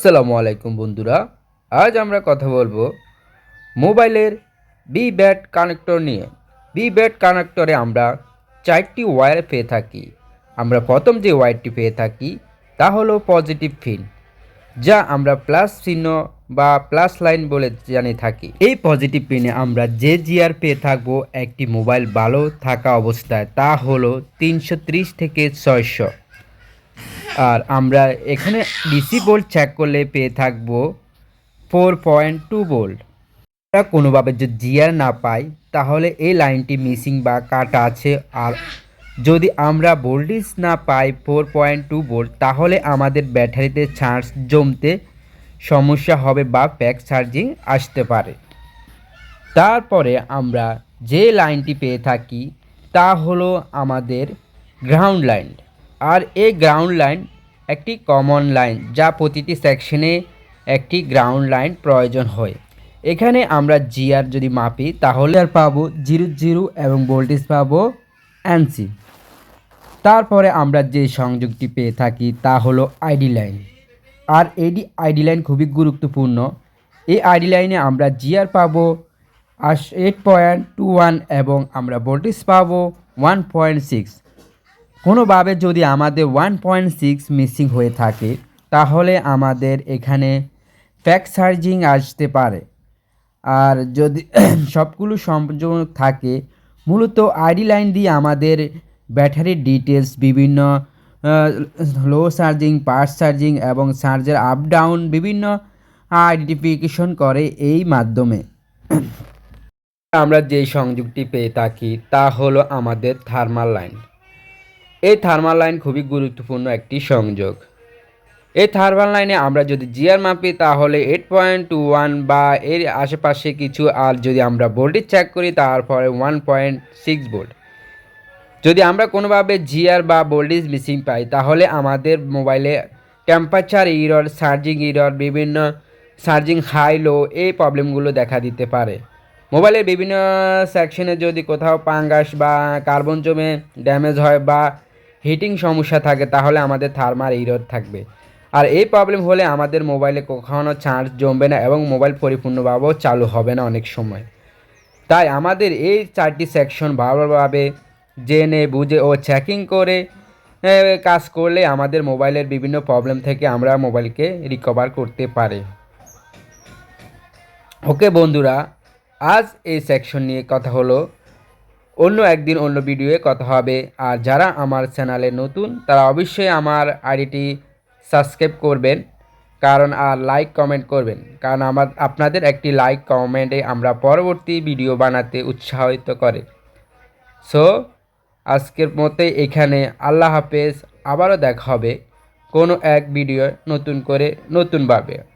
আসসালামু আলাইকুম বন্ধুরা, আজ আমরা কথা বলব মোবাইলের বি ব্যাট কানেক্টর নিয়ে। বি ব্যাট কানেক্টরে আমরা চারটি ওয়্যার পেয়ে থাকি। আমরা প্রথম যে ওয়্যারটি পেয়ে থাকি, তা হলো পজিটিভ ফিন যা আমরা প্লাস চিহ্ন বা প্লাস লাইন বলে জানি থাকি। এই পজিটিভ পিনে আমরা যে জিআর পেয়ে থাকব একটি মোবাইল ভালো থাকা অবস্থায়, তা হলো তিনশো ত্রিশ থেকে ছয়শো। আর আমরা এখানে ডিসি বোল্ট চেক করলে পেয়ে থাকব ফোর পয়েন্ট টু বোল্ট আমরা কোনোভাবে যদি জিআর না পাই, তাহলে এই লাইনটি মিসিং বা কাটা আছে। আর যদি আমরা ভোল্টেজ না পাই ফোর পয়েন্ট টু ভোল্ট তাহলে আমাদের ব্যাটারিতে চার্জ জমতে সমস্যা হবে বা প্যাক চার্জিং আসতে পারে। তারপরে আমরা যে লাইনটি পেয়ে থাকি, তা হলো আমাদের গ্রাউন্ড লাইন আর এই গ্রাউন্ড লাইন একটি কমন লাইন যা প্রতিটি সেকশনে একটি গ্রাউন্ড লাইন প্রয়োজন হয়। এখানে আমরা জিআর যদি মাপি, তাহলে আর পাবো জিরো জিরো এবং ভোল্টেজ পাবো অ্যানসি তারপরে আমরা যে সংযোগটি পেয়ে থাকি, তা হলো আইডি লাইন আর এডি আইডি লাইন খুবই গুরুত্বপূর্ণ। এই আইডি লাইনে আমরা জিআর পাবো আস এইট পয়েন্ট টু ওয়ান এবং আমরা ভোল্টেজ পাবো ওয়ান পয়েন্ট সিক্স কোনোভাবে যদি আমাদের ওয়ান পয়েন্ট সিক্স মিসিং হয়ে থাকে, তাহলে আমাদের এখানে ফ্যাক চার্জিং আসতে পারে। আর যদি সবগুলো সংযোগ থাকে, মূলত আইডি লাইন দিয়ে আমাদের ব্যাটারির ডিটেলস বিভিন্ন লো চার্জিং পাস চার্জিং এবং চার্জের আপ ডাউন বিভিন্ন আইডেন্টিফিকেশন করে এই মাধ্যমে। আমরা যে সংযোগটি পেয়ে থাকি, তা হলো আমাদের থার্মাল লাইন এই থার্মাল লাইন খুবই গুরুত্বপূর্ণ একটি সংযোগ। এই থার্মাল লাইনে আমরা যদি জিআর মাপি, তাহলে এইট পয়েন্ট টু ওয়ান বা এর আশেপাশে কিছু আর যদি আমরা ভোল্টেজ চেক করি, তারপরে ওয়ান পয়েন্ট সিক্স ভোল্ট যদি আমরা কোনোভাবে জিআর বা ভোল্টেজ মিসিং পাই, তাহলে আমাদের মোবাইলে টেম্পারেচার ইরর চার্জিং ইরর বিভিন্ন চার্জিং হাই লো এই প্রবলেমগুলো দেখা দিতে পারে। মোবাইলের বিভিন্ন সেকশনে যদি কোথাও পাঙ্গাস বা কার্বন জমে ড্যামেজ হয় বা হিটিং সমস্যা থাকে, তাহলে আমাদের থার্মার ইরর থাকবে। আর এই প্রবলেম হলে আমাদের মোবাইলে কখনো চার্জ জমবে না এবং মোবাইল পরিপূর্ণভাবেও চালু হবে না অনেক সময়। তাই আমাদের এই চারটি সেকশন ভালোভাবে জেনে, বুঝে ও চেকিং করে কাজ করলে আমাদের মোবাইলের বিভিন্ন প্রবলেম থেকে আমরা মোবাইলকে রিকভার করতে পারি। ওকে বন্ধুরা, আজ এই সেকশন নিয়ে কথা হলো। অন্য একদিন অন্য ভিডিওয়ে কথা হবে। আর যারা আমার চ্যানেলে নতুন, তারা অবশ্যই আমার আইডিটি সাবস্ক্রাইব করবেন। কারণ আর লাইক কমেন্ট করবেন। কারণ আমার, আপনাদের একটি লাইক কমেন্টে আমরা পরবর্তী ভিডিও বানাতে উৎসাহিত করে। সো, আজকের মতে এখানে আল্লাহ হাফেজ। আবারও দেখা হবে কোনো এক ভিডিও নতুন করে নতুনভাবে।